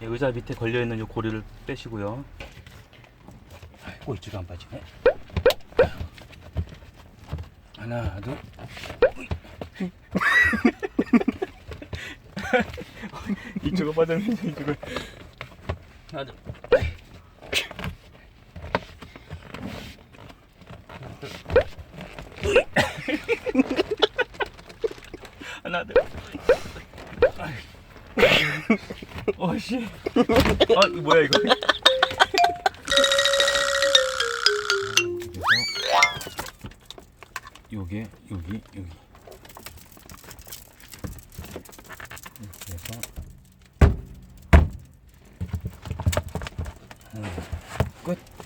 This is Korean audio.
이 의자 밑에 걸려 있는 이 고리를 빼시고요. 아이고 이쪽이 안 빠지네. 하나, 둘. 이쪽은 빠졌는데 이쪽은 하나, 둘. 하나, 둘. 어씨. 아 뭐야 이거? 요게 여기 여기 이렇게. 해서 끝